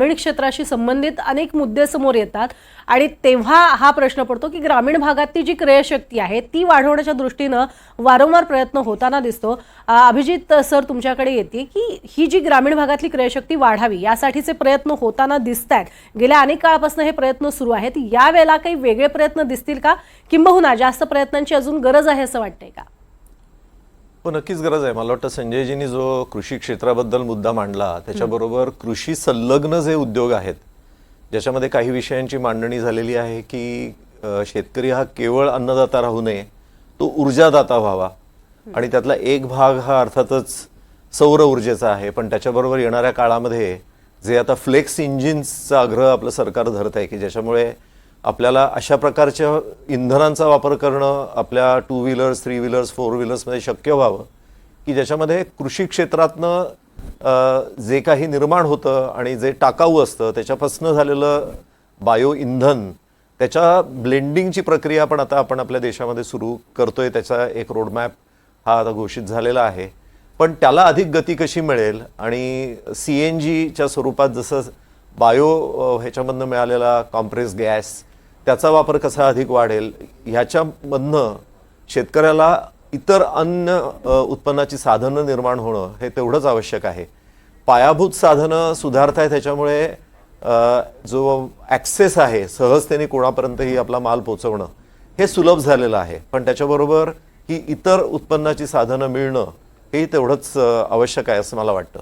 ग्रामीण क्षेत्राशी संबंधित अनेक मुद्दे समोर येतात. आणि तेव्हा हा प्रश्न पडतो की ग्रामीण भागातली जी क्रयशक्ती आहे ती वाढवण्याच्या दृष्टीनं वारंवार प्रयत्न होताना दिसतो. अभिजित सर तुमच्याकडे येते की ही जी ग्रामीण भागातली क्रयशक्ती वाढावी यासाठीचे प्रयत्न होताना दिसत आहेत गेल्या अनेक काळापासून हे प्रयत्न सुरू आहेत. यावेळेला काही वेगळे प्रयत्न दिसतील का? किंबहुना जास्त प्रयत्नांची अजून गरज आहे असं वाटतंय का? हो नक्कीच गरज आहे. मला वाटतं संजयजींनी जो कृषी क्षेत्राबद्दल मुद्दा मांडला त्याच्याबरोबर कृषी संलग्न जे उद्योग आहेत ज्याच्यामध्ये काही विषयांची मांडणी झालेली आहे की शेतकरी हा केवळ अन्नदाता राहू नये तो ऊर्जादाता व्हावा. आणि त्यातला एक भाग हा अर्थातच सौर ऊर्जेचा आहे. पण त्याच्याबरोबर येणाऱ्या काळामध्ये जे आता फ्लेक्स इंजिन्सचा आग्रह आपलं सरकार धरत आहे की ज्याच्यामुळे आपल्याला अशा प्रकारच्या इंधनांचा वापर करणं आपल्या two wheelers three wheelers four व्हीलर्समध्ये शक्य व्हावं की ज्याच्यामध्ये कृषी क्षेत्रातनं जे काही निर्माण होतं आणि जे टाकाऊ असतं त्याच्यापासून झालेलं बायो इंधन त्याच्या ब्लेंडिंगची प्रक्रिया पण आता आपण आपल्या देशामध्ये सुरू करतोय त्याचा एक रोडमॅप हा आता घोषित झालेला आहे. पण त्याला अधिक गती कशी मिळेल आणि सी एन जीच्या स्वरूपात जसं बायो ह्याच्यामधनं मिळालेला कॉम्प्रेस गॅस त्याचा वापर कसा अधिक वाढेल ह्याच्यामधनं शेतकऱ्याला इतर अन्न उत्पन्नाची साधनं निर्माण होणं हे तेवढंच आवश्यक आहे. पायाभूत साधनं सुधारताय त्याच्यामुळे जो ॲक्सेस आहे सहजतेने कोणापर्यंतही आपला माल पोचवणं हे सुलभ झालेलं आहे. पण त्याच्याबरोबर ही इतर उत्पन्नाची साधनं मिळणं हे तेवढंच आवश्यक आहे असं मला वाटतं.